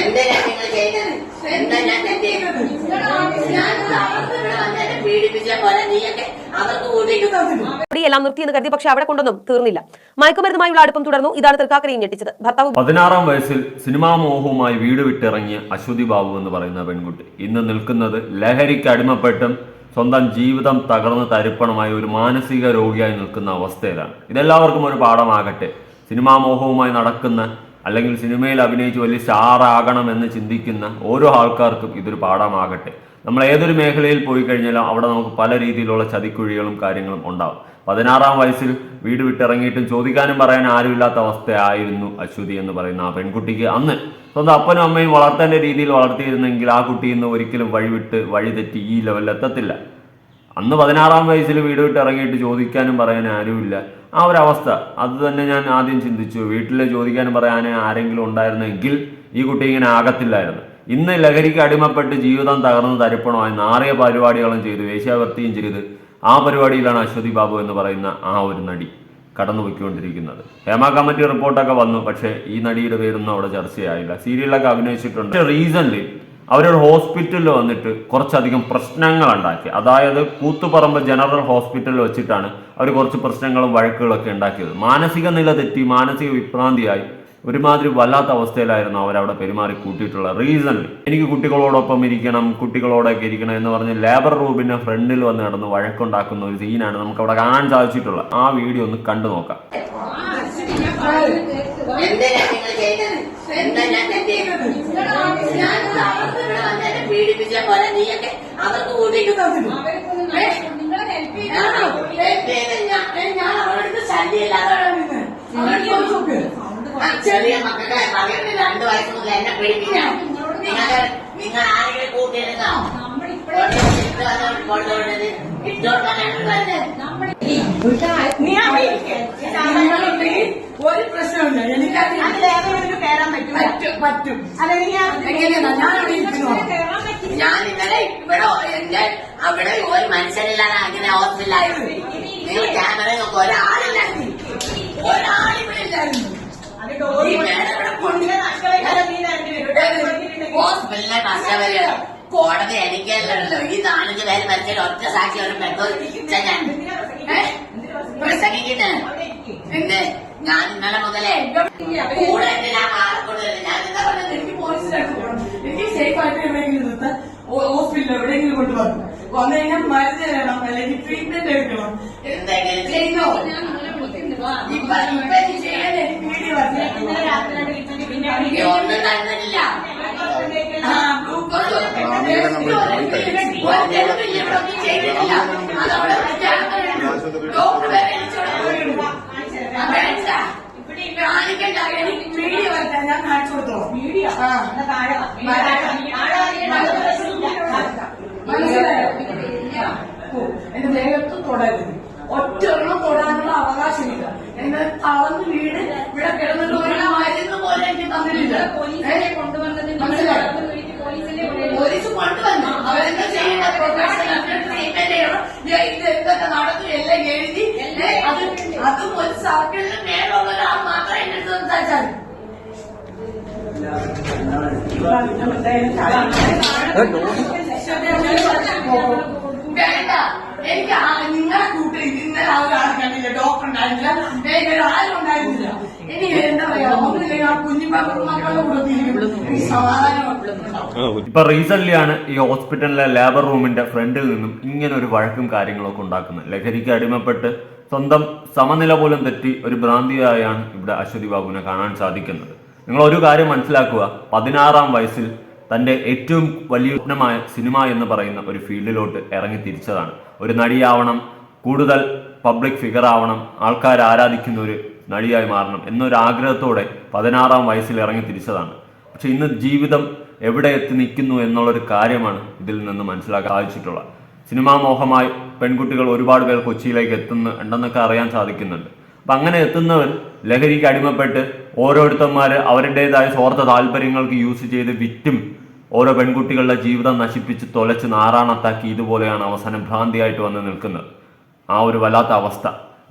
എന്തിനാ നിങ്ങൾ ചെയ്തത് എന്താ ഞാൻ തെറ്റ് ചെയ്തത്? ഞാൻ അവർക്ക് ഇവിടെ വന്ന് എന്നെ പീഡിപ്പിച്ച പോലെ നീയൊക്കെ അവർക്ക് കൂടി എല്ലാം നിർത്തിയെന്ന് കരുതി പക്ഷെ അവിടെ കൊണ്ടൊന്നും തീർന്നില്ല. മയക്കുമരുന്നുമായുള്ള അടുപ്പം തുടർന്നു ഇതാണ് തൃക്കാക്കരയും ഞെട്ടിച്ചത്. ഭർത്താവ് പതിനാറാം വയസ്സിൽ സിനിമാ മോഹവുമായി വീട് വിട്ടിറങ്ങിയ അശ്വതി ബാബു എന്ന് പറയുന്ന പെൺകുട്ടി. ഇന്ന് നിൽക്കുന്നത് ലഹരിക്ക് അടിമപ്പെട്ടും സ്വന്തം ജീവിതം തകർന്ന് തരിപ്പണമായി ഒരു മാനസിക രോഗിയായി നിൽക്കുന്ന അവസ്ഥയിലാണ്. ഇതെല്ലാവർക്കും ഒരു പാഠമാകട്ടെ. സിനിമാ മോഹവുമായി നടക്കുന്ന അല്ലെങ്കിൽ സിനിമയിൽ അഭിനയിച്ച് വലിയ സ്റ്റാറാകണം എന്ന് ചിന്തിക്കുന്ന ഓരോ ആൾക്കാർക്കും ഇതൊരു പാഠമാകട്ടെ. നമ്മൾ ഏതൊരു മേഖലയിൽ പോയി കഴിഞ്ഞാലും അവിടെ നമുക്ക് പല രീതിയിലുള്ള ചതിക്കുഴികളും കാര്യങ്ങളും ഉണ്ടാവും. പതിനാറാം വയസ്സിൽ വീട് വിട്ടിറങ്ങിയിട്ടും ചോദിക്കാനും പറയാൻ ആരുമില്ലാത്ത അവസ്ഥയായിരുന്നു അശ്വതി എന്ന് പറയുന്ന ആ പെൺകുട്ടിക്ക് അന്ന്. സ്വന്തം അപ്പനും അമ്മയും വളർത്തേണ്ട രീതിയിൽ വളർത്തിയിരുന്നെങ്കിൽ ആ കുട്ടി ഇന്ന് ഒരിക്കലും വഴിവിട്ട് വഴിതെറ്റി ഈ ലെവലിൽ എത്തത്തില്ല. അന്ന് പതിനാറാം വയസ്സിൽ വീട് വിട്ട് ഇറങ്ങിയിട്ട് ചോദിക്കാനും പറയാനും ആരുമില്ല. ആ ഒരു അവസ്ഥ. അത് തന്നെ ഞാൻ ആദ്യം ചിന്തിച്ചു. വീട്ടിൽ ചോദിക്കാൻ പറയാൻ ആരെങ്കിലും ഉണ്ടായിരുന്നെങ്കിൽ ഈ കുട്ടി ഇങ്ങനെ ആകത്തില്ലായിരുന്നു. ഇന്ന് ലഹരിക്ക് അടിമപ്പെട്ട് ജീവിതം തകർന്ന് തരിപ്പണമായി നാറിയ പരിപാടികളും ചെയ്തു. വേശ്യാവൃത്തിയും ചെയ്ത് ആ പരിപാടിയിലാണ് അശ്വതി ബാബു എന്ന് പറയുന്ന ആ ഒരു നടി കടന്നു പോയിക്കൊണ്ടിരിക്കുന്നത്. ഹേമ കമ്മിറ്റി റിപ്പോർട്ടൊക്കെ വന്നു. പക്ഷേ ഈ നടിയുടെ പേരൊന്നും അവിടെ ചർച്ചയായില്ല. സീരിയലൊക്കെ അഭിനയിച്ചിട്ടുണ്ട്. റീസൺലി അവരൊരു ഹോസ്പിറ്റലിൽ വന്നിട്ട് കുറച്ചധികം പ്രശ്നങ്ങൾ ഉണ്ടാക്കി. അതായത് കൂത്തുപറമ്പ് ജനറൽ ഹോസ്പിറ്റലിൽ വെച്ചിട്ടാണ് അവർ കുറച്ച് പ്രശ്നങ്ങളും വഴക്കുകളൊക്കെ ഉണ്ടാക്കിയത്. മാനസിക നില തെറ്റി മാനസിക വിഭ്രാന്തിയായി. ഒരുമാതിരി വല്ലാത്ത അവസ്ഥയിലായിരുന്നു അവരവിടെ പെരുമാറി കൂട്ടിയിട്ടുള്ള റീസൺ എനിക്ക് കുട്ടികളോടൊപ്പം ഇരിക്കണം കുട്ടികളോടൊക്കെ ഇരിക്കണം എന്ന് പറഞ്ഞ് ലേബർ റൂമിന്റെ ഫ്രണ്ടിൽ വന്ന് നടന്ന് വഴക്കുണ്ടാക്കുന്ന ഒരു സീനാണ് നമുക്ക് അവിടെ കാണാൻ സാധിച്ചിട്ടുള്ളത്. ആ വീഡിയോ ഒന്ന് കണ്ടു നോക്കാം. പീഡിപ്പിച്ച പോലെ നീയൊക്കെ അവർക്ക് കൂട്ടിയിട്ട് ഞാൻ അവരുടെ ശല്യമില്ലാതെ ആ ചെറിയ മക്കളെ പറയുന്നത് രണ്ടു വയസ്സ് മുതൽ എന്നെ പീഡിപ്പിക്കാം നിങ്ങൾ നിങ്ങൾ ആരെങ്കിലും കൂട്ടിയിരുന്നോ ഒരു പ്രശ്നമുണ്ട് കയറാൻ പറ്റും എങ്ങനെയാ ഇരിക്കുന്നു ഞാൻ ഇന്നലെ ഇവിടെ എന്റെ അവിടെ ഒരു മനുഷ്യനില്ലാതെ അങ്ങനെ ഹോസ്പിറ്റലായിരുന്നു നിങ്ങൾ ക്യാമറ നോക്കും. ഒരാളില്ലായിരുന്നു. ഒരാളിവിടെ ഇല്ലായിരുന്നു. കോടതി എനിക്കല്ലല്ലോ ഈ നാലഞ്ച് പേര് മരിച്ചാൽ ഒറ്റ സാക്ഷി ഒരു പെട്രോൾ ഞാൻ എന്ത്? ഞാൻ ഇന്നലെ മുതലേ കൂടെ ഞാൻ മാറിക്കൊണ്ടുവരുന്നത് ഞാൻ എന്താ പറഞ്ഞത് എനിക്ക് സേഫ് ആയിട്ട് എവിടെയെങ്കിലും നിർത്താൻ ഹോസ്പിറ്റലിൽ എവിടെയെങ്കിലും കൊണ്ടുപോകണം വന്നു കഴിഞ്ഞാൽ മരുന്ന് തരണം. അല്ലെങ്കിൽ ട്രീറ്റ്മെന്റ് എടുക്കണം. എന്തെങ്കിലും ഞാൻ കാണിച്ചു ആ മനസ്സിലായോ എന്റെ ദേഹത്ത് തൊടരുത്. ഒറ്റ തൊടാനുള്ള തളർന്ന് വീട് ഇവിടെ കിടന്നിട്ട് പോലെ എനിക്ക് തന്നിട്ടില്ല ഏ? മനസ്സിലായോ പോലീസ് കൊണ്ടുവന്നു അവരെന്താ ചെയ്യുന്ന ഇത് എന്തൊക്കെ നടന്നു എല്ലാം എഴുതി അത് അതും ഒരു സർക്കിളിന് മേലുള്ള ഒരാൾ മാത്രം എന്റെ അടുത്ത് സംസാരിച്ചാൽ വേണ്ട എനിക്ക് നിങ്ങളെ കൂട്ടി ഇന്നലെ ആ ഒരാളെ കണ്ടില്ല ഡോക്ടർ ഉണ്ടായിരുന്നില്ല വേറെ ആരും ഉണ്ടായിരുന്നില്ല. എനിക്ക് എന്താ പറയാ ഒന്നുമില്ല ആ കുഞ്ഞു മക്കളുടെ കൂടെ സമാധാനം ഉണ്ടാവും. ഇപ്പൊ റീസെന്റ് ആണ് ഈ ഹോസ്പിറ്റലിലെ ലേബർ റൂമിന്റെ ഫ്രണ്ടിൽ നിന്നും ഇങ്ങനെ ഒരു വഴക്കും കാര്യങ്ങളൊക്കെ ഉണ്ടാക്കുന്നത്. ലഹരിക്ക് അടിമപ്പെട്ട് സ്വന്തം സമനില പോലും തെറ്റി ഒരു ഭ്രാന്തിയായാണ് ഇവിടെ അശ്വതി ബാബുവിനെ കാണാൻ സാധിക്കുന്നത്. നിങ്ങൾ ഒരു കാര്യം മനസ്സിലാക്കുക പതിനാറാം വയസ്സിൽ തന്റെ ഏറ്റവും വലിയ സ്വപ്നമായ സിനിമ എന്ന് പറയുന്ന ഒരു ഫീൽഡിലോട്ട് ഇറങ്ങി തിരിച്ചതാണ്. ഒരു നടിയാവണം കൂടുതൽ പബ്ലിക് ഫിഗർ ആവണം ആൾക്കാർ ആരാധിക്കുന്ന ഒരു നടിയായി മാറണം എന്നൊരു ആഗ്രഹത്തോടെ പതിനാറാം വയസ്സിൽ ഇറങ്ങി തിരിച്ചതാണ്. പക്ഷെ ഇന്ന് ജീവിതം എവിടെ എത്തി നിൽക്കുന്നു എന്നുള്ളൊരു കാര്യമാണ് ഇതിൽ നിന്ന് മനസ്സിലാക്കാൻ സാധിച്ചിട്ടുള്ളത്. സിനിമാ മോഹമായി പെൺകുട്ടികൾ ഒരുപാട് പേർ കൊച്ചിയിലേക്ക് എത്തുന്നു ഉണ്ടെന്നൊക്കെ അറിയാൻ സാധിക്കുന്നുണ്ട്. അപ്പം അങ്ങനെ എത്തുന്നവർ ലഹരിക്ക് അടിമപ്പെട്ട് ഓരോരുത്തന്മാര് അവരുടേതായ സ്വാർത്ഥ താല്പര്യങ്ങൾക്ക് യൂസ് ചെയ്ത് വിറ്റും ഓരോ പെൺകുട്ടികളുടെ ജീവിതം നശിപ്പിച്ച് തൊലച്ച് നാറാണത്താക്കി ഇതുപോലെയാണ് അവസാനം ഭ്രാന്തിയായിട്ട് വന്ന് നിൽക്കുന്നത്. ആ ഒരു വല്ലാത്ത അവസ്ഥ.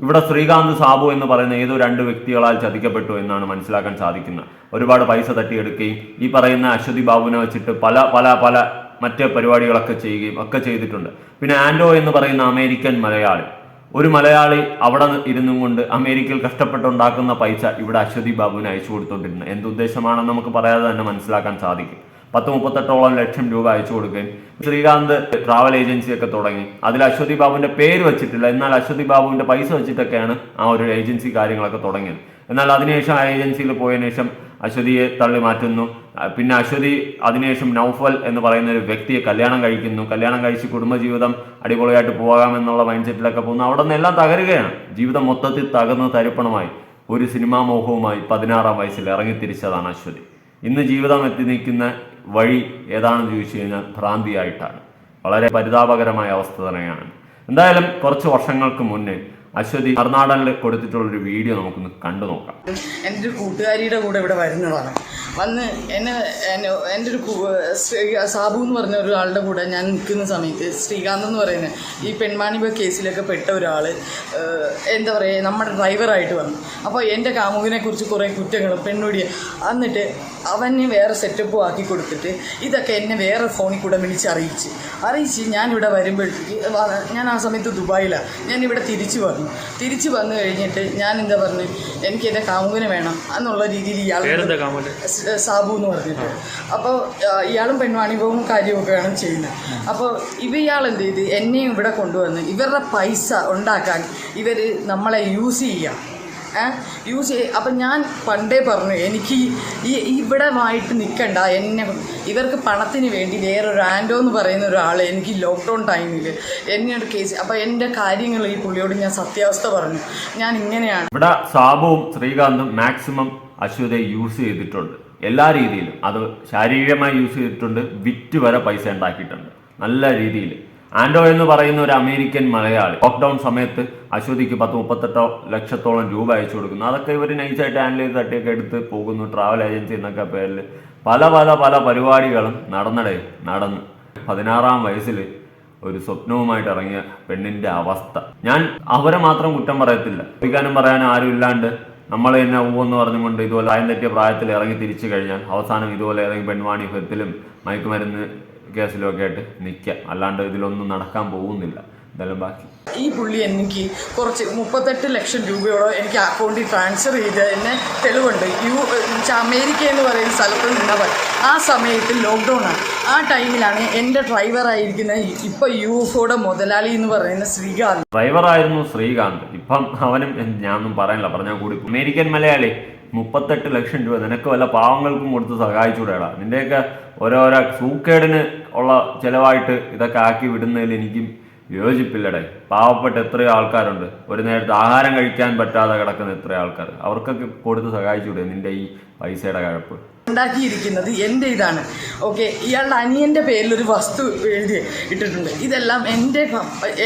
ഇവിടെ ശ്രീകാന്ത് സാബു എന്ന് പറയുന്ന ഏതോ രണ്ട് വ്യക്തികളാൽ ചതിക്കപ്പെട്ടു എന്നാണ് മനസ്സിലാക്കാൻ സാധിക്കുന്നത്. ഒരുപാട് പൈസ തട്ടിയെടുക്കുകയും ഈ പറയുന്ന അശ്വതി ബാബുവിനെ വെച്ചിട്ട് പല പല പല മറ്റ് പരിപാടികളൊക്കെ ചെയ്യുകയും ഒക്കെ ചെയ്തിട്ടുണ്ട്. പിന്നെ ആൻഡോ എന്ന് പറയുന്ന അമേരിക്കൻ മലയാളി. ഒരു മലയാളി അവിടെ ഇരുന്നും കൊണ്ട് അമേരിക്കയിൽ കഷ്ടപ്പെട്ടുണ്ടാക്കുന്ന പൈസ ഇവിടെ അശ്വതി ബാബുവിന് അയച്ചു കൊടുത്തോണ്ടിരുന്നു. എന്തുദ്ദേശമാണെന്ന് നമുക്ക് പറയാതെ തന്നെ മനസ്സിലാക്കാൻ സാധിക്കും. പത്ത് മുപ്പത്തെട്ടോളം ലക്ഷം രൂപ അയച്ചു കൊടുക്കുകയും ശ്രീകാന്ത് ട്രാവൽ ഏജൻസി ഒക്കെ തുടങ്ങി. അതിൽ അശ്വതി ബാബുവിന്റെ പേര് വെച്ചിട്ടില്ല. എന്നാൽ അശ്വതി ബാബുവിന്റെ പൈസ വെച്ചിട്ടൊക്കെയാണ് ആ ഒരു ഏജൻസി കാര്യങ്ങളൊക്കെ തുടങ്ങിയത്. എന്നാൽ അതിനുശേഷം ആ ഏജൻസിയിൽ പോയതിനു ശേഷം അശ്വതിയെ തള്ളി മാറ്റുന്നു. പിന്നെ അശ്വതി അതിനുശേഷം നൗഫൽ എന്ന് പറയുന്ന ഒരു വ്യക്തിയെ കല്യാണം കഴിക്കുന്നു. കല്യാണം കഴിച്ച് കുടുംബജീവിതം അടിപൊളിയായിട്ട് പോകാമെന്നുള്ള മൈൻഡ് സെറ്റിലൊക്കെ പോകുന്നു. അവിടെ നിന്ന് എല്ലാം തകരുകയാണ്. ജീവിതം മൊത്തത്തിൽ തകർന്ന് തരിപ്പണമായി. ഒരു സിനിമാ മോഹവുമായി പതിനാറാം വയസ്സിൽ ഇറങ്ങി തിരിച്ചതാണ് അശ്വതി. ഇന്ന് ജീവിതം എത്തി നിൽക്കുന്ന വഴി ഏതാണെന്ന് ചോദിച്ചു കഴിഞ്ഞാൽ ഭ്രാന്തിയായിട്ടാണ്. വളരെ പരിതാപകരമായ അവസ്ഥ തന്നെയാണ്. എന്തായാലും കുറച്ച് വർഷങ്ങൾക്ക് മുന്നേ അശ്വതി കർണാടകയിൽ കൊടുത്തിട്ടുള്ളൊരു വീഡിയോ നമുക്കൊന്ന് കണ്ടു നോക്കാം. എന്റെ ഒരു കൂട്ടുകാരിയുടെ കൂടെ ഇവിടെ വരുന്നതാണ്. വന്ന് എന്നെ എന്റെ ഒരു സാബു എന്ന് പറഞ്ഞ ഒരാളുടെ കൂടെ ഞാൻ നിൽക്കുന്ന സമയത്ത് ശ്രീകാന്ത് എന്ന് പറയുന്ന ഈ പെൺമാണിപ കേസിലൊക്കെ പെട്ട ഒരാൾ എന്താ പറയുക നമ്മുടെ ഡ്രൈവറായിട്ട് വന്നു. അപ്പോൾ എന്റെ കാമുകിനെ കുറിച്ച് കുറേ കുറ്റങ്ങളും പെണ്ണുടിയ എന്നിട്ട് അവന് വേറെ സെറ്റപ്പും ആക്കി കൊടുത്തിട്ട് ഇതൊക്കെ എന്നെ വേറെ ഫോണിൽ കൂടെ വിളിച്ച് അറിയിച്ച്. അറിയിച്ച് ഞാനിവിടെ വരുമ്പോഴത്തേക്ക് ഞാൻ ആ സമയത്ത് ദുബായിലാണ് ഞാനിവിടെ തിരിച്ചു വന്നു. തിരിച്ചു വന്നു കഴിഞ്ഞിട്ട് ഞാൻ എന്താ പറഞ്ഞു? എനിക്ക് എന്റെ കാമുകനെ വേണം എന്നുള്ള രീതിയിൽ ഇയാൾ സാബു എന്ന് പറഞ്ഞിട്ട്. അപ്പോൾ ഇയാളും പെൺവാണിഭവും കാര്യമൊക്കെയാണ് ചെയ്യുന്നത്. അപ്പോൾ ഇവ ഇയാൾ എന്ത് ചെയ്ത്? എന്നെയും ഇവിടെ കൊണ്ടുവന്ന് ഇവരുടെ പൈസ ഉണ്ടാക്കാൻ ഇവർ നമ്മളെ യൂസ് ചെയ്യാം. യൂസ് ചെയ്യ അപ്പം ഞാൻ പണ്ടേ പറഞ്ഞു എനിക്ക് ഈ ഇവിടെ വായിട്ട് നിൽക്കണ്ട എന്നെ ഇവർക്ക് പണത്തിന് വേണ്ടി വേറൊരു ആൻഡോ എന്ന് പറയുന്ന ഒരാൾ എനിക്ക് ലോക്ക്ഡൗൺ ടൈമിൽ എന്നോട് കേസ് അപ്പം എന്റെ കാര്യങ്ങൾ ഈ പുള്ളിയോട് ഞാൻ സത്യാവസ്ഥ പറഞ്ഞു. ഞാൻ ഇങ്ങനെയാണ്. ഇവിടെ സാബുവും ശ്രീകാന്തും മാക്സിമം അശ്വതയെ യൂസ് ചെയ്തിട്ടുണ്ട്. എല്ലാ രീതിയിലും. അത് ശാരീരികമായി യൂസ് ചെയ്തിട്ടുണ്ട്. വിറ്റ് വരെ പൈസ ഉണ്ടാക്കിയിട്ടുണ്ട്. നല്ല രീതിയിൽ ആൻഡോ എന്ന് പറയുന്ന ഒരു അമേരിക്കൻ മലയാളി. ലോക്ക്ഡൌൺ സമയത്ത് അശ്വതിക്ക് പത്ത് മുപ്പത്തെട്ടോ ലക്ഷത്തോളം രൂപ അയച്ചു കൊടുക്കുന്നു. അതൊക്കെ ഇവർ നൈസായിട്ട് ഹാൻഡിൽ ചെയ്ത് തട്ടിയൊക്കെ എടുത്ത് പോകുന്നു ട്രാവൽ ഏജൻസി എന്നൊക്കെ പേരിൽ പല പല പല പരിപാടികളും നടന്നടേ നടന്ന്. പതിനാറാം വയസ്സിൽ ഒരു സ്വപ്നവുമായിട്ട് ഇറങ്ങിയ പെണ്ണിന്റെ അവസ്ഥ. ഞാൻ അവരെ മാത്രം കുറ്റം പറയത്തില്ല. ചോദിക്കാനും പറയാനും ആരും ഇല്ലാണ്ട് നമ്മൾ തന്നെ ഊവെന്ന് പറഞ്ഞുകൊണ്ട് ഇതുപോലെ പ്രായം തെറ്റിയ പ്രായത്തിൽ ഇറങ്ങി തിരിച്ചു കഴിഞ്ഞാൽ അവസാനം ഇതുപോലെ ഏതെങ്കിലും പെൺവാണി ഫത്തിലും മയക്കുമരുന്ന് കേസിലും ഒക്കെ ആയിട്ട് നിൽക്കാം അല്ലാണ്ട് ഇതിലൊന്നും നടക്കാൻ പോകുന്നില്ല. എന്തായാലും ബാക്കി. ഈ പുള്ളി എനിക്ക് കുറച്ച് മുപ്പത്തെട്ട് ലക്ഷം രൂപയോളം എനിക്ക് അക്കൗണ്ടിൽ ട്രാൻസ്ഫർ ചെയ്ത് എന്നെ തെളിവുണ്ട്. യു അമേരിക്ക എന്ന് പറയുന്ന സ്ഥലത്ത് നിന്നവർ ആ സമയത്ത് ലോക്ക്ഡൗൺ ആണ്. ആ ടൈമിലാണ് എന്റെ ഡ്രൈവറായിരിക്കുന്ന ഇപ്പോൾ യു എഫോടെ മുതലാളി എന്ന് പറയുന്ന ശ്രീകാന്ത്. ഡ്രൈവറായിരുന്നു ശ്രീകാന്ത്. ഇപ്പം അവനും ഞാനൊന്നും പറയാനില്ല. പറഞ്ഞാൽ കൂടി അമേരിക്കൻ മലയാളി മുപ്പത്തെട്ട് ലക്ഷം രൂപ നിനക്ക് വല്ല പാവങ്ങൾക്കും കൊടുത്ത് സഹായിച്ചുകൂടെടാ നിന്റെയൊക്കെ ഓരോരോ സൂക്കേടിന് ഉള്ള ചിലവായിട്ട് ഇതൊക്കെ ആക്കി വിടുന്നതിൽ എനിക്കും യോജിപ്പില്ലടേ. പാവപ്പെട്ട എത്രയോ ആൾക്കാരുണ്ട്. ഒരു നേരത്തെ ആഹാരം കഴിക്കാൻ പറ്റാതെ കിടക്കുന്ന എത്രയോ ആൾക്കാർ. അവർക്കൊക്കെ കൊടുത്ത് സഹായിച്ചുകൂടെ നിന്റെ ഈ പൈസയുടെ കഴപ്പ്? ഉണ്ടാക്കിയിരിക്കുന്നത് എന്റെ ഇതാണ്. ഓക്കെ ഇയാളുടെ അനിയന്റെ പേരിൽ ഒരു വസ്തു എഴുതി ഇട്ടിട്ടുണ്ട്. ഇതെല്ലാം എന്റെ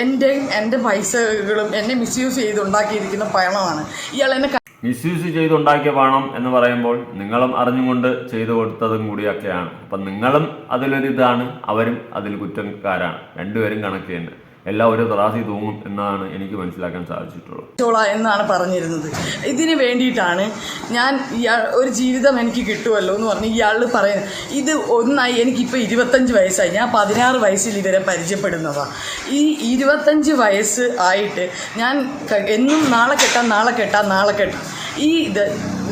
എന്റെയും എന്റെ പൈസകളും എന്നെ മിസ്യൂസ് ചെയ്ത് ഉണ്ടാക്കിയിരിക്കുന്ന പണമാണ്. ഇയാൾ എന്നെ മിസ്യൂസ് ചെയ്തുണ്ടാക്കിയ പണം എന്ന് പറയുമ്പോൾ നിങ്ങളും അറിഞ്ഞുകൊണ്ട് ചെയ്തു കൊടുത്തതും കൂടിയൊക്കെയാണ്. അപ്പം നിങ്ങളും അതിലൊരിതാണ് അവരും അതിൽ കുറ്റക്കാരാണ്. രണ്ടുപേരും കണക്ക് തന്നെ. എല്ലാം ഒരു ത്രാസി തൂങ്ങും എന്നാണ് എനിക്ക് മനസ്സിലാക്കാൻ സാധിച്ചിട്ടുള്ളത്. എന്നാണ് പറഞ്ഞിരുന്നത്. ഇതിന് വേണ്ടിയിട്ടാണ് ഞാൻ ഇയാൾ ഒരു ജീവിതം എനിക്ക് കിട്ടുമല്ലോ എന്ന് പറഞ്ഞ് ഇയാൾ പറയുന്നത്. ഇത് ഒന്നായി എനിക്കിപ്പോൾ ഇരുപത്തഞ്ച് വയസ്സായി. ഞാൻ പതിനാറ് വയസ്സിൽ ഇവരെ പരിചയപ്പെടുന്നതാണ് ഈ ഇരുപത്തഞ്ച് വയസ്സ് ആയിട്ട് ഞാൻ എന്നും നാളെ കെട്ടാം നാളെ കെട്ടാം നാളെ കെട്ടാം. ഈ ഇത്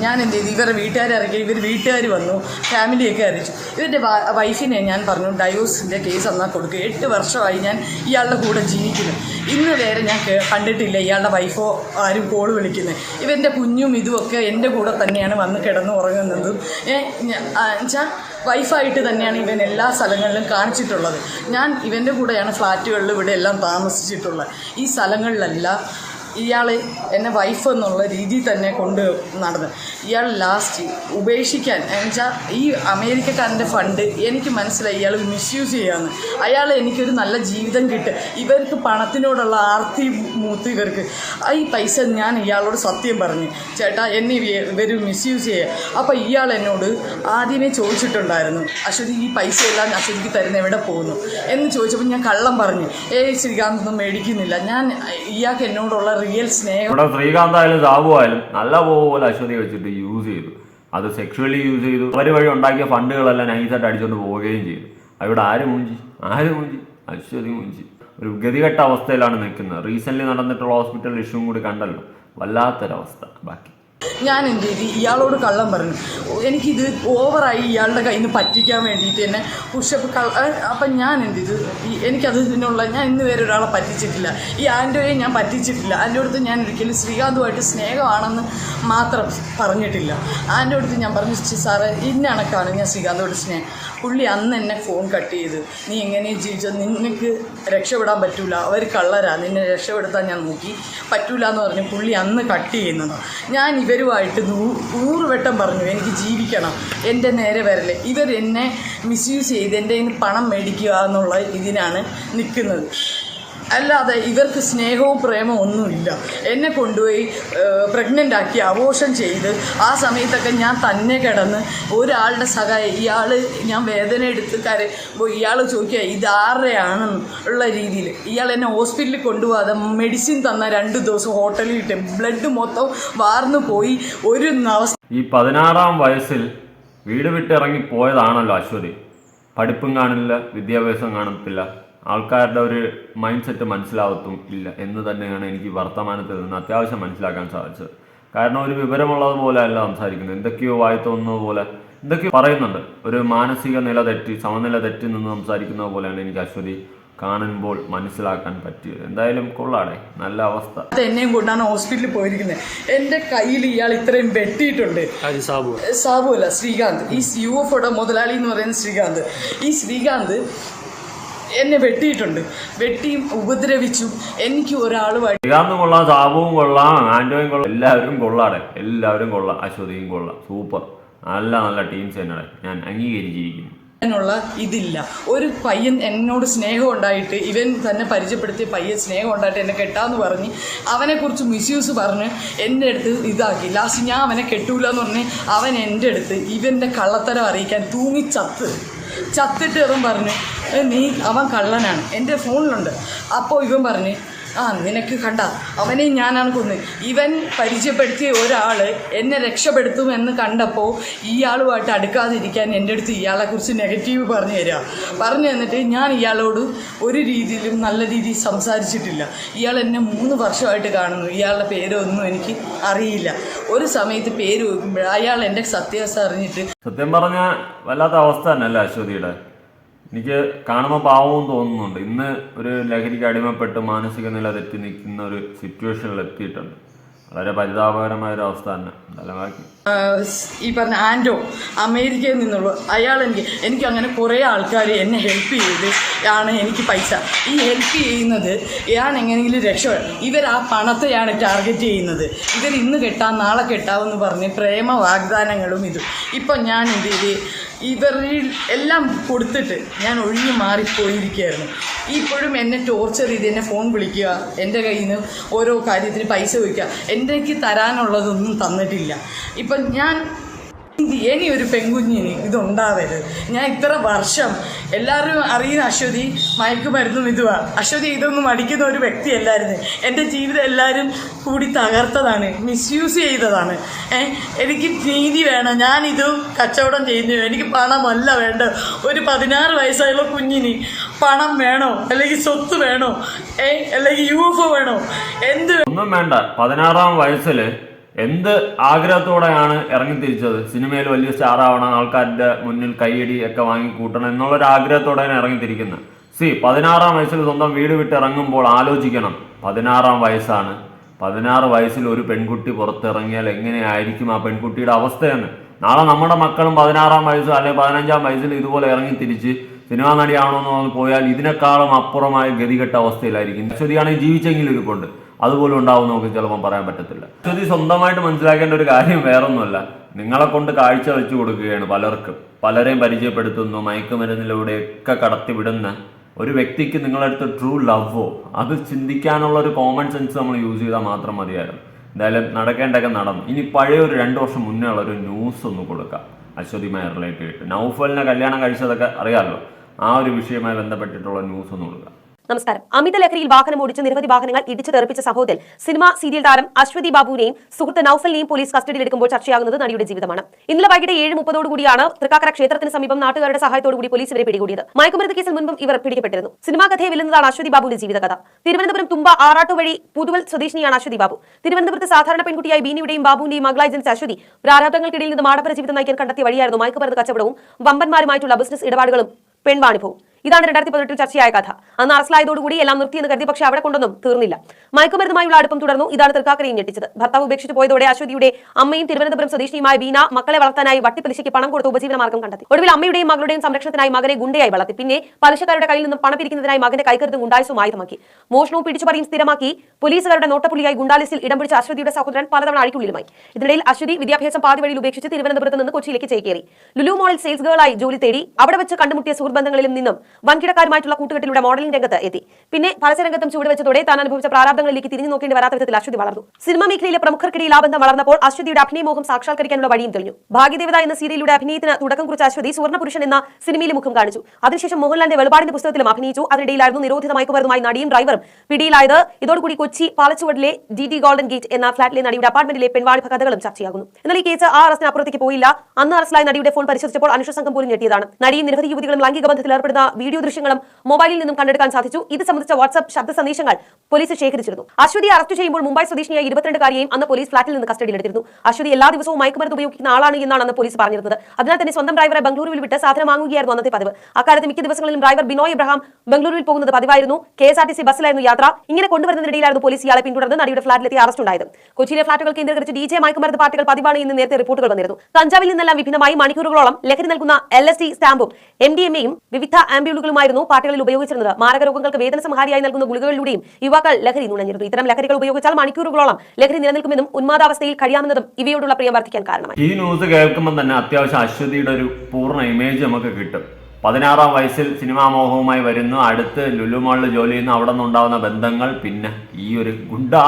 ഞാൻ എന്ത് ചെയ്തു? ഇവരുടെ വീട്ടുകാരെ ഇറക്കി ഇവർ വീട്ടുകാർ വന്നു ഫാമിലിയൊക്കെ അറിയിച്ചു. ഇവരുടെ വൈഫിനെ ഞാൻ പറഞ്ഞു ഡൈവോഴ്സിന്റെ കേസ് എന്നാൽ കൊടുക്കുക എട്ട് വർഷമായി ഞാൻ ഇയാളുടെ കൂടെ ജീവിക്കുന്നു. ഇന്ന് വരെ ഞാൻ കണ്ടിട്ടില്ല ഇയാളുടെ വൈഫോ ആരും കോൾ വിളിക്കുന്നത് ഇവന്റെ കുഞ്ഞും ഇതുമൊക്കെ എന്റെ കൂടെ തന്നെയാണ് വന്ന് കിടന്ന് ഉറങ്ങുന്നതും. എന്നുവെച്ചാൽ വൈഫായിട്ട് തന്നെയാണ് ഇവൻ എല്ലാ സ്ഥലങ്ങളിലും കാണിച്ചിട്ടുള്ളത്. ഞാൻ ഇവന്റെ കൂടെയാണ് ഫ്ലാറ്റുകളിൽ ഇവിടെ എല്ലാം താമസിച്ചിട്ടുള്ളത്. ഈ സ്ഥലങ്ങളിലെല്ലാം ഇയാൾ എന്നെ വൈഫ് എന്നുള്ള രീതിയിൽ തന്നെ കൊണ്ട് നടന്ന്. ഇയാൾ ലാസ്റ്റ് ഉപേക്ഷിക്കാൻ. എന്നുവെച്ചാൽ ഈ അമേരിക്കക്കാരന്റെ ഫണ്ട് എനിക്ക് മനസ്സിലായി ഇയാൾ മിസ്യൂസ് ചെയ്യാമെന്ന് അയാൾ എനിക്കൊരു നല്ല ജീവിതം കിട്ടും. ഇവർക്ക് പണത്തിനോടുള്ള ആർത്തി മൂത്ത് ഇവർക്ക്. ഈ പൈസ ഞാൻ ഇയാളോട് സത്യം പറഞ്ഞു. ചേട്ടാ എന്നെ ഇവർ മിസ്യൂസ് ചെയ്യുക അപ്പോൾ ഇയാൾ എന്നോട് ആദ്യമേ ചോദിച്ചിട്ടുണ്ടായിരുന്നു അശ്വതി ഈ പൈസ എല്ലാം അശ്വതിക്ക് തരുന്ന എവിടെ പോകുന്നു? എന്ന് ചോദിച്ചപ്പോൾ ഞാൻ കള്ളം പറഞ്ഞു ഏയ് ശ്രീകാന്ത് ഒന്നും മേടിക്കുന്നില്ല. ഞാൻ ഇയാൾക്ക് എന്നോടുള്ള റിയൽ സ്നേഹം. ഇവിടെ ശ്രീകാന്ത് ആയാലും സാബു ആയാലും നല്ല പോലെ അശ്വതി വെച്ചിട്ട് യൂസ് ചെയ്തു. അത് സെക്ഷുവലി യൂസ് ചെയ്തു. അവർ വഴി ഉണ്ടാക്കിയ ഫണ്ടുകളെല്ലാം നൈസായിട്ട് അടിച്ചുകൊണ്ട് പോവുകയും ചെയ്തു. അവിടെ ആര് മുഞ്ചി? ആര് മുഞ്ചി? അശ്വതി മുഞ്ചി. ഒരു ഗതികെട്ട അവസ്ഥയിലാണ് നിൽക്കുന്നത്. റീസെന്റ് നടന്നിട്ടുള്ള ഹോസ്പിറ്റൽ ഇഷ്യൂ കൂടി കണ്ടല്ലോ. വല്ലാത്തൊരവസ്ഥ. ബാക്കി ഞാൻ എന്ത് ചെയ്തു ഇയാളോട് കള്ളം പറഞ്ഞു. എനിക്കിത് ഓവറായി ഇയാളുടെ കയ്യിൽ നിന്ന് പറ്റിക്കാൻ വേണ്ടിയിട്ട് തന്നെ പുഷപ്പ് കള്ള അപ്പം ഞാൻ എന്ത് ചെയ്തു എനിക്കത് ഇതിനുള്ള ഞാൻ ഇന്ന് വരെ ഒരാളെ പറ്റിച്ചിട്ടില്ല. ഈ ആന്റോയെ ഞാൻ പറ്റിച്ചിട്ടില്ല. ആന്റെ അടുത്ത് ഞാൻ ഒരിക്കലും ശ്രീകാന്തുമായിട്ട് സ്നേഹമാണെന്ന് മാത്രം പറഞ്ഞിട്ടില്ല. ആന്റെ അടുത്ത് ഞാൻ പറഞ്ഞു "ചി സാറേ ഇന്ന കണക്കാണ് ഞാൻ ശ്രീകാന്തോട് സ്നേഹം പുള്ളി അന്ന് എന്നെ ഫോൺ കട്ട് ചെയ്ത് നീ എങ്ങനെ ജീവിച്ചത്? നിനക്ക് രക്ഷപ്പെടാൻ പറ്റൂല. അവർ കള്ളരാ. നിന്നെ രക്ഷപ്പെടുത്താൻ ഞാൻ നോക്കി. പറ്റൂല എന്ന് പറഞ്ഞ് പുള്ളി അന്ന് കട്ട് ചെയ്യുന്നതാണ് ഞാൻ ഇവരുമായിട്ട് നൂ നൂറ് വട്ടം പറഞ്ഞു എനിക്ക് ജീവിക്കണം എന്റെ നേരെ വരൽ. ഇവരെന്നെ മിസ്യൂസ് ചെയ്ത് എന്റെ പണം മേടിക്കുക എന്നുള്ള ഇതിനാണ് നിൽക്കുന്നത് അല്ലാതെ ഇവർക്ക് സ്നേഹവും പ്രേമവും ഒന്നുമില്ല. എന്നെ കൊണ്ടുപോയി പ്രഗ്നന്റ് ആക്കി അബോഷൻ ചെയ്ത് ആ സമയത്തൊക്കെ ഞാൻ തന്നെ കിടന്ന് ഒരാളുടെ സഹായം ഇയാൾ ഞാൻ വേദന എടുത്ത് കരയുമ്പോൾ ഇയാൾ ചോദിക്കുക ഇതാരുടെയാണെന്ന് ഉള്ള രീതിയിൽ. ഇയാൾ എന്നെ ഹോസ്പിറ്റലിൽ കൊണ്ടുപോകാതെ മെഡിസിൻ തന്ന രണ്ട് ദിവസം ഹോട്ടലിൽ ഇട്ട് ബ്ലഡ് മൊത്തം വാർന്നു പോയി ഒരു ഈ പതിനാറാം വയസ്സിൽ വീട് വിട്ടിറങ്ങി പോയതാണല്ലോ അശ്വതി. പഠിപ്പും കാണില്ല വിദ്യാഭ്യാസം കാണത്തില്ല. ആൾക്കാരുടെ ഒരു മൈൻഡ് സെറ്റ് മനസ്സിലാവത്തും ഇല്ല എന്ന് തന്നെയാണ് എനിക്ക് വർത്തമാനത്തിൽ നിന്ന് അത്യാവശ്യം മനസ്സിലാക്കാൻ സാധിച്ചത്. കാരണം ഒരു വിവരമുള്ളതുപോലെ അല്ല സംസാരിക്കുന്നത്. എന്തൊക്കെയോ വായി തോന്നുന്നത് പോലെ എന്തൊക്കെയോ പറയുന്നുണ്ട്. ഒരു മാനസിക നില തെറ്റി സമനില തെറ്റി നിന്ന് സംസാരിക്കുന്നത് പോലെയാണ് എനിക്ക് അശ്വതി കാണുമ്പോൾ മനസ്സിലാക്കാൻ പറ്റിയത്. എന്തായാലും കൊള്ളാടെ. നല്ല അവസ്ഥ. എന്നെയും കൊണ്ടാണ് ഹോസ്പിറ്റലിൽ പോയിരിക്കുന്നത്. എന്റെ കയ്യിൽ ഇയാൾ ഇത്രയും വെട്ടിയിട്ടുണ്ട്. സാബു. അല്ല ശ്രീകാന്ത്. ഈ യു എഫ് മുതലാളി എന്ന് പറയുന്ന ശ്രീകാന്ത്. ഈ ശ്രീകാന്ത് എന്നെ വെട്ടിയിട്ടുണ്ട്. വെട്ടിയും ഉപദ്രവിച്ചും എനിക്ക് ഒരാളുമായിട്ട് ശ്രീകാന്തും കൊള്ളാം സാബുവും കൊള്ളാം ആൻഡോയും കൊള്ളാം. എല്ലാവരും കൊള്ളാടെ. എല്ലാവരും കൊള്ളാം അശ്വതിയും കൊള്ളാം. സൂപ്പർ. നല്ല നല്ല ടീംസ് തന്നെ ഞാൻ അംഗീകരിച്ചിരിക്കുന്നു. ുള്ള ഇതില്ല. ഒരു പയ്യൻ എന്നോട് സ്നേഹം ഉണ്ടായിട്ട് ഇവൻ തന്നെ പരിചയപ്പെടുത്തിയ പയ്യൻ സ്നേഹം ഉണ്ടായിട്ട് എന്നെ കെട്ടാന്ന് പറഞ്ഞ് അവനെക്കുറിച്ച് മിസ്യൂസ് പറഞ്ഞ് എന്റെ അടുത്ത് ഇതാക്കി. ലാസ്റ്റ് ഞാൻ അവനെ കെട്ടൂല എന്ന് പറഞ്ഞ് അവൻ എന്റെ അടുത്ത് ഇവന്റെ കള്ളത്തരം അറിയിക്കാൻ തൂങ്ങി ചത്ത് ചത്തിട്ട് ഇവൻ പറഞ്ഞു നീ അവൻ കള്ളനാണ്. എന്റെ ഫോണിലുണ്ട്. അപ്പോൾ ഇവൻ പറഞ്ഞ് ആ നിനക്ക് കണ്ട. അവനെ ഞാനാണ് കൊന്നത് ഇവൻ പരിചയപ്പെടുത്തിയ ഒരാൾ എന്നെ രക്ഷപ്പെടുത്തും എന്ന് കണ്ടപ്പോൾ ഇയാളുമായിട്ട് അടുക്കാതിരിക്കാൻ എന്റെ അടുത്ത് ഇയാളെക്കുറിച്ച് നെഗറ്റീവ് പറഞ്ഞു തരിക പറഞ്ഞു തന്നിട്ട് ഞാൻ ഇയാളോട് ഒരു രീതിയിലും നല്ല രീതിയിൽ സംസാരിച്ചിട്ടില്ല. ഇയാൾ എന്നെ മൂന്ന് വർഷമായിട്ട് കാണുന്നു. ഇയാളുടെ പേരൊന്നും എനിക്ക് അറിയില്ല. ഒരു സമയത്ത് പേര് അയാൾ എന്റെ സത്യാവസ്ഥ അറിഞ്ഞിട്ട് സത്യം പറഞ്ഞ വല്ലാത്ത അവസ്ഥ തന്നെയല്ലേ അശ്വതിയുടെ? എനിക്ക് കാണുമ്പോൾ പാവവും തോന്നുന്നുണ്ട്. ഇന്ന് ഒരു ലഹരിക്ക് അടിമപ്പെട്ട് മാനസിക നില തെറ്റി നിൽക്കുന്ന ഒരു സിറ്റുവേഷനിൽ എത്തിയിട്ടുണ്ട്. വളരെ പരിതാപകരമായ ഒരു അവസ്ഥ തന്നെ. എന്തായാലും ബാക്കി ഈ പറഞ്ഞ ആൻഡോ അമേരിക്കയിൽ നിന്നുള്ള അയാൾ എനിക്ക് എനിക്ക് അങ്ങനെ കുറേ ആൾക്കാർ എന്നെ ഹെൽപ്പ് ചെയ്ത് ആണ് എനിക്ക് പൈസ. ഈ ഹെൽപ്പ് ചെയ്യുന്നത് ഞാൻ എങ്ങനെയെങ്കിലും രക്ഷപ്പെടും ഇവർ ആ പണത്തെയാണ് ടാർഗറ്റ് ചെയ്യുന്നത്. ഇവർ ഇന്ന് കെട്ടാം നാളെ കെട്ടാമെന്ന് പറഞ്ഞ് പ്രേമ വാഗ്ദാനങ്ങളും ഇതും. ഇപ്പം ഞാൻ എന്ത് ചെയ്ത്? ഇവരിൽ എല്ലാം കൊടുത്തിട്ട് ഞാൻ ഒഴിഞ്ഞു മാറിപ്പോയിരിക്കുകയായിരുന്നു. ഇപ്പോഴും എന്നെ ടോർച്ചർ ചെയ്ത് എന്നെ ഫോൺ വിളിക്കുക എന്റെ കയ്യിൽ നിന്ന് ഓരോ കാര്യത്തിന് പൈസ വയ്ക്കുക എനിക്ക് തരാനുള്ളതൊന്നും തന്നിട്ടില്ല. ഇപ്പം ഞാൻ ഇത് ഇനി ഒരു പെൺകുഞ്ഞിന് ഇതുണ്ടാവരുത്. ഞാൻ ഇത്ര വർഷം എല്ലാവരും അറിയുന്ന അശ്വതി മയക്കുമരുന്നും ഇതുവാ. അശ്വതി ഇതൊന്നും അടിക്കുന്ന ഒരു വ്യക്തിയല്ലായിരുന്നു. എന്റെ ജീവിതം എല്ലാവരും കൂടി തകർത്തതാണ്. മിസ്യൂസ് ചെയ്തതാണ്. എനിക്ക് നീതി വേണം. ഞാനിത് കച്ചവടം ചെയ്യുന്നു. എനിക്ക് പണമല്ല വേണ്ട ഒരു പതിനാറ് വയസ്സായുള്ള കുഞ്ഞിന് പണം വേണോ? അല്ലെങ്കിൽ സ്വത്ത് വേണോ? അല്ലെങ്കിൽ യു എഫ് വേണോ? എന്ത് ഒന്നും വേണ്ട. പതിനാറാം വയസ്സിൽ എന്ത് ആഗ്രഹത്തോടെയാണ് ഇറങ്ങി ഇറങ്ങിത്തിരിച്ചത്? സിനിമയിൽ വലിയ സ്റ്റാർ ആവണം ആൾക്കാരുടെ മുന്നിൽ കൈയടി ഒക്കെ വാങ്ങി കൂട്ടണം എന്നുള്ളൊരു ആഗ്രഹത്തോടെയാണ് ഇറങ്ങിത്തിരിക്കുന്നത്. സി പതിനാറാം വയസ്സിൽ സ്വന്തം വീട് വിട്ട് ഇറങ്ങുമ്പോൾ ആലോചിക്കണം. പതിനാറാം വയസ്സാണ്. പതിനാറ് വയസ്സിൽ ഒരു പെൺകുട്ടി പുറത്തിറങ്ങിയാൽ എങ്ങനെയായിരിക്കും ആ പെൺകുട്ടിയുടെ അവസ്ഥയെന്ന്? നാളെ നമ്മുടെ മക്കളും പതിനാറാം വയസ്സ് അല്ലെങ്കിൽ പതിനഞ്ചാം വയസ്സിൽ ഇതുപോലെ ഇറങ്ങി തിരിച്ച് സിനിമാ നടിയാണോന്ന് എന്ന് പോയാൽ ഇതിനേക്കാളും അപ്പുറമായ ഗതികെട്ട അവസ്ഥയിലായിരിക്കും. ശരിയാണെങ്കിൽ ജീവിച്ചെങ്കിലും ഇരിപ്പുണ്ട് അതുപോലും ഉണ്ടാവും നമുക്ക് ചിലപ്പോൾ പറയാൻ പറ്റത്തില്ല. ശ്രുതി സ്വന്തമായിട്ട് മനസ്സിലാക്കേണ്ട ഒരു കാര്യം വേറൊന്നുമല്ല. നിങ്ങളെ കൊണ്ട് കാഴ്ച വെച്ചു കൊടുക്കുകയാണ് പലർക്കും. പലരെയും പരിചയപ്പെടുത്തുന്നു മയക്കുമരുന്നിലൂടെയൊക്കെ കടത്തിവിടുന്ന ഒരു വ്യക്തിക്ക് നിങ്ങളടുത്ത് ട്രൂ ലവോ അത് ചിന്തിക്കാനുള്ള ഒരു കോമൺ സെൻസ് നമ്മൾ യൂസ് ചെയ്താൽ മാത്രം മതിയായിരുന്നു. എന്തായാലും നടക്കേണ്ടതൊക്കെ നടന്നു. ഇനി പഴയ ഒരു രണ്ട് വർഷം മുന്നേ ഉള്ള ഒരു ന്യൂസ് ഒന്ന് കൊടുക്കാം. അശ്വതിയുമായി റിലേറ്റഡ് നൗഫലിനെ കല്യാണം കഴിച്ചതൊക്കെ അറിയാമല്ലോ. ആ ഒരു വിഷയവുമായി ബന്ധപ്പെട്ടിട്ടുള്ള ന്യൂസ് ഒന്ന് കൊടുക്കാം. നമസ്കാരം. അമിത ലഹരിയിൽ വാഹനം ഓടിച്ച് നിരവധി വാഹനങ്ങൾ ഇടിച്ചു തെറിപ്പിച്ച സംഭവത്തിൽ സിനിമാ സീരിയൽ താരം അശ്വതി ബാബുവിനെയും സുഹൃത്ത് നൌഫലിനെയും പോലീസ് കസ്റ്റഡിയിലെടുക്കുമ്പോൾ ചർച്ചയാകുന്നത് നടിയുടെ ജീവിതമാണ്. ഇന്നലെ വൈകിട്ട് ഏഴ് മുപ്പതോടുകൂടിയാണ് തൃക്കാക്കര ക്ഷേത്രത്തിന് സമീപം നാട്ടുകാരുടെ സഹായത്തോടുകൂടി പോലീസ് ഇവരെ പിടികൂടിയത്. മയക്കുമരുന്ന് കേസിൽ മുൻപും ഇവർ പിടിക്കപ്പെട്ടിരുന്നു. സിനിമാ കഥയെ വെല്ലുന്നതാണ് അശ്വതി ബാബുവിന്റെ ജീവിതകഥ. തിരുവനന്തപുരം തുമ്പ ആറാട്ടു വഴി പുതുവൽ സ്വദേശിനിയാണ് അശ്വതി ബാബു. തിരുവനന്തപുരത്ത് സാധാരണ പെൺകുട്ടിയായി ബീനിയുടെയും ബാബുവിന്റെയും മകളായി ജനിച്ച അശ്വതി പ്രാരാബ്ദങ്ങൾക്കിടയിൽ നിന്ന് മാടപ്പര ജീവിതം നയിക്കാൻ കണ്ടെത്തിയ വഴിയായിരുന്നു മയക്കുമരുന്ന് കച്ചവടവും വമ്പന്മാരുമായിട്ടുള്ള ബിസിനസ് ഇടപാടുകളും പെൺവാണിഭവും. ഇതാണ് രണ്ടായിരത്തി പതിനെട്ടിൽ ചർച്ചയായ കഥ. അന്ന് അറസ്റ്റിലായതോടുകൂടി എല്ലാം നിർത്തിയെന്ന് കരുതി പക്ഷേ അവിടെ കൊണ്ടൊന്നും തീർന്നില്ല. മയക്കുമരുന്നുമായുള്ള അടുപ്പം തുടർന്നു. ഇതാണ് തൃക്കാക്കരയും ഞെട്ടിച്ചത്. ഭർത്താവ് ഉപേക്ഷിച്ച് പോയതോടെ അശ്വതിയുടെ അമ്മയും തിരുവനന്തപുരം സ്വദേശിയുമായ ബീന മക്കളെ വളർത്താനായി വട്ടിപ്പലിശയ്ക്ക് പണം കൊടുത്ത് ഉപജീവന മാർഗം കണ്ടെത്തി. ഒടുവിൽ അമ്മയുടെയും മകളുടെയും സംരക്ഷണത്തിനായി മകനെ ഗുണ്ടയായി വളർത്തി. പിന്നെ പലിശക്കാരുടെ കയ്യിൽ നിന്നും പണം പിരിക്കുന്നതിനായി മകന്റെ കൈക്കരുത്തും ഗുണ്ടായുസും ആയുധമാക്കി. മോഷണവും പിടിച്ചുപറിയും സ്ഥിരമാക്കി പോലീസുകാരുടെ നോട്ടപ്പുള്ളിയായി ഗുണ്ടാലിസ്റ്റിൽ ഇടം പിടിച്ച അശ്വതിയുടെ സഹോദരൻ പലതവണ അഴിക്കുള്ളിലുമായി. ഇതിനിടയിൽ അശ്വതി വിദ്യാഭ്യാസം പാതി വഴിയിൽ ഉപേക്ഷിച്ച് തിരുവനന്തപുരത്ത് നിന്ന് കൊച്ചിയിലേക്ക് ചേക്കേറി. ലുലു മോളിൽ സെയിൽസ് ഗേളായി ജോലി തേടി അവിടെ വെച്ച് കണ്ടുമുട്ടിയ സുഹൃത്ബന്ധങ്ങളിലും നിന്നും വൻകിടക്കാരുമായിട്ടുള്ള കൂട്ടുകെട്ടിലൂടെ മോഡലിംഗ് രംഗത്ത് എത്തി. പിന്നെ പരസ്യരംഗത്തും ചുവടുവെച്ചതോടെ താൻ അനുഭവിച്ച പ്രാരാബ്ദങ്ങളിലേക്ക് തിരിഞ്ഞു നോക്കേണ്ടി വരാത്ത വിധത്തിൽ അശ്വതി വളർന്നു. സിനിമാ മേഖലയിലെ പ്രമുഖർക്കിടയിൽ ആ ബന്ധം വളർന്നപ്പോൾ അശ്വതിയുടെ അഭിനയമോഹം സാക്ഷാത്കരിക്കാനുള്ള വഴിയും തെളിഞ്ഞു. ഭാഗ്യദേവത എന്ന സീരിയലിലൂടെ അഭിനയത്തിന് തുടക്കം കുറിച്ച അശ്വതി സുവർണപുരുഷൻ എന്ന സിനിമയിൽ മുഖം കാണിച്ചു. അതിനുശേഷം മോഹൻലാലിന്റെ വെളുപാടിന്റെ പുസ്തകത്തിലും അഭിനയിച്ചു. അതിനിടയിലായിരുന്നു നിരോധിത മയക്കുമരുന്നുമായി നടിയും ഡ്രൈവറും. പിടിയിലായത് ഇതോടുകൂടി കൊച്ചി പാലച്ചുവടിലെ ഡി ഡി ഗോൾഡൻ ഗേറ്റ് എന്ന ഫ്ളാറ്റിലെ നടിയുടെ അപ്പാർട്ട്മെന്റിലെ പെൺവാണിഭ കഥകളും ചർച്ചയാകുന്നു. എന്നാൽ ഈ കേസ് ആ അറസ്റ്റിന് അപ്പുറത്തേക്ക് പോയില്ല. അന്ന് അറസ്റ്റിലായ നടിയുടെ ഫോൺ പരിശോധിച്ചപ്പോൾ അന്വേഷണ സംഘം പോലും ഞെട്ടിയതാണ്. നടിയും നിരവധി യുവതികളും ലൈംഗിക ബന്ധത്തിൽ ഏർപ്പെടുന്ന വീഡിയോ ദൃശ്യങ്ങളും മൊബൈലിൽ നിന്നും കണ്ടെടുക്കാൻ സാധിച്ചു. ഇത് സംബന്ധിച്ച വാട്സ്ആപ്പ് ശബ്ദ സന്ദേശങ്ങൾ പോലീസ് ശേഖരിച്ചിരുന്നു. അശ്വതി അറസ്റ്റ് ചെയ്യുമ്പോൾ മുംബൈ സ്വദേശിനിയായ ഇരുപത്തിരണ്ടുകാരിയെയും അന്ന് പോലീസ് ഫ്ളാറ്റിൽ നിന്ന് കസ്റ്റഡിയിലെടുത്തിരുന്നു. അശ്വതി എല്ലാ ദിവസവും മയക്കുമരുന്ന് ഉപയോഗിക്കുന്ന ആളാണ് എന്നാണ് പോലീസ് പറഞ്ഞിരുന്നത്. അതിനാൽ തന്നെ സ്വന്തം ഡ്രൈവറെ ബംഗളൂരുവിൽ വിട്ട് സാധനം വാങ്ങുകയായിരുന്നു അന്നത്തെ പതിവ്. അക്കാലത്ത് മിക്ക ദിവസങ്ങളിലും ഡ്രൈവർ ബിനോയ് എബ്രഹാം ബംഗളൂരുവിൽ പോകുന്നത് പതിവായിരുന്നു. K S R T C ബസ്സിലായിരുന്നു യാത്ര. ഇങ്ങനെ കൊണ്ടുവരുന്നതിനിടയിലായിരുന്നു പോലീസ് ഇയാളെ പിന്തുടർന്ന് നടിയുടെ ഫ്ളാറ്റിലെത്തി അറസ്റ്റ് ഉണ്ടായത്. കൊച്ചിയിലെ ഫ്ളാറ്റുകൾ കേന്ദ്രീകരിച്ച് ഡി ജെ മയക്കുമരുന്ന് പാർട്ടികൾ പതിവാണ് ഇന്ന് നേരത്തെ റിപ്പോർട്ടുകൾ വന്നിരുന്നു. കഞ്ചാവിൽ നിന്നെല്ലാം വിഭിന്നമായി മണിക്കൂറുകളോളം ലഹരി നൽകുന്ന എൽ എസ് സ്റ്റാമ്പും എം ഡി എം എയും വിവിധ ആംബ്യൂളുകളുമായിരുന്നു പാർട്ടികളിൽ ഉപയോഗിച്ചിരുന്നത്. മാരക രോഗങ്ങൾക്ക് വേദന സംഹാരിയായി നൽകുന്ന ഗുളികകളിലൂടെയും യുവാക്കൾ ലഹരി നുണഞ്ഞിരുന്നു. ഇത്തരം ലഹരികൾ ഉപയോഗിച്ചാൽ മണിക്കൂറുകളോളം ലഹരി നിലനിൽക്കുമെന്നും ഉന്മാദാവസ്ഥയിൽ കഴിയാമെന്നതും ഇവയോടുള്ള പ്രിയം വർദ്ധിക്കാൻ കാരണമായി. ഈ ന്യൂസ് കേൾക്കുമ്പോൾ തന്നെ അത്യാവശ്യം അശ്വതിയുടെ ഒരു പൂർണ ഇമേജ് നമുക്ക് കിട്ടും. പതിനാറാം വയസ്സിൽ സിനിമാ മോഹവുമായി വരുന്നു. അടുത്ത് ലുലുമാളിൽ ജോലി ചെയ്യുന്നു അവിടെ നിന്നുണ്ടാവുന്ന ബന്ധങ്ങൾ പിന്നെ ഈ ഒരു ഗുണ്ടാ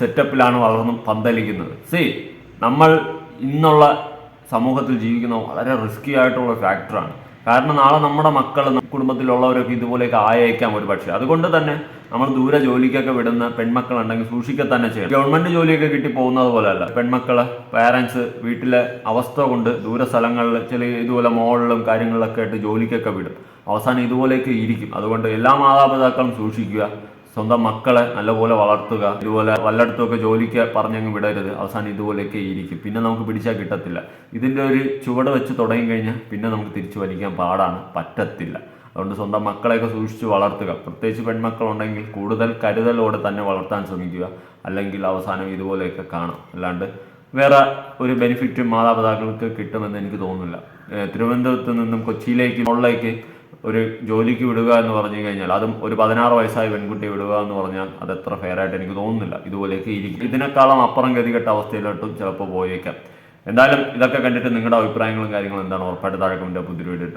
സെറ്റപ്പിലാണ് വളർന്നും പന്തലിക്കുന്നത്. സി നമ്മൾ ഇന്നുള്ള സമൂഹത്തിൽ ജീവിക്കുന്ന വളരെ റിസ്കി ആയിട്ടുള്ള ഫാക്ടറാണ് കാരണം നാളെ നമ്മുടെ മക്കൾ കുടുംബത്തിലുള്ളവരൊക്കെ ഇതുപോലെയൊക്കെ ആയേക്കാം ഒരു പക്ഷേ അതുകൊണ്ട് തന്നെ നമ്മൾ ദൂരെ ജോലിക്കൊക്കെ വിടുന്ന പെൺമക്കളുണ്ടെങ്കിൽ സൂക്ഷിക്കുക തന്നെ ചെയ്യണം. ഗവൺമെന്റ് ജോലിയൊക്കെ കിട്ടി പോകുന്നത് പോലെയല്ല. പെൺമക്കൾ പാരന്റ്സ് വീട്ടിലെ അവസ്ഥ കൊണ്ട് ദൂര സ്ഥലങ്ങളിൽ ചില ഇതുപോലെ മോളിലും കാര്യങ്ങളിലൊക്കെ ആയിട്ട് ജോലിക്കൊക്കെ വിടും. അവസാനം ഇതുപോലെയൊക്കെ ഇരിക്കും. അതുകൊണ്ട് എല്ലാ മാതാപിതാക്കളും സൂക്ഷിക്കുക. സ്വന്തം മക്കളെ നല്ലപോലെ വളർത്തുക ഇതുപോലെ വല്ലയിടത്തുമൊക്കെ ജോലിക്ക് പറഞ്ഞങ്ങ് വിടരുത്. അവസാനം ഇതുപോലെയൊക്കെ ഇരിക്കും. പിന്നെ നമുക്ക് പിടിച്ചാൽ കിട്ടത്തില്ല. ഇതിന്റെ ഒരു ചുവട് വെച്ച് തുടങ്ങി കഴിഞ്ഞാൽ പിന്നെ നമുക്ക് തിരിച്ചു വലിക്കാൻ പാടാണ്. പറ്റത്തില്ല. അതുകൊണ്ട് സ്വന്തം മക്കളെയൊക്കെ സൂക്ഷിച്ച് വളർത്തുക. പ്രത്യേകിച്ച് പെൺമക്കളുണ്ടെങ്കിൽ കൂടുതൽ കരുതലോടെ തന്നെ വളർത്താൻ ശ്രമിക്കുക. അല്ലെങ്കിൽ അവസാനം ഇതുപോലെയൊക്കെ കാണാം. അല്ലാണ്ട് വേറെ ഒരു ബെനിഫിറ്റും മാതാപിതാക്കൾക്ക് കിട്ടുമെന്ന് എനിക്ക് തോന്നുന്നില്ല. തിരുവനന്തപുരത്ത് നിന്നും കൊച്ചിയിലേക്ക് മുകളിലേക്ക് ഒരു ജോലിക്ക് വിടുക എന്ന് പറഞ്ഞു കഴിഞ്ഞാൽ അതും ഒരു പതിനാറ് വയസ്സായ പെൺകുട്ടിയെ വിടുക എന്ന് പറഞ്ഞാൽ അത് എത്ര ഫെയർ ആയിട്ട് എനിക്ക് തോന്നുന്നില്ല. ഇതുപോലെയൊക്കെ ഇരിക്കും. ഇതിനേക്കാളും അപ്പുറം ഗതികെട്ട അവസ്ഥയിലോട്ടും ചിലപ്പോൾ പോയേക്കാം. എന്തായാലും ഇതൊക്കെ കണ്ടിട്ട് നിങ്ങളുടെ അഭിപ്രായങ്ങളും കാര്യങ്ങളും എന്താണ്? ഉറപ്പായിട്ട് താഴെ കമന്റ് പുതിയ വീഡിയോ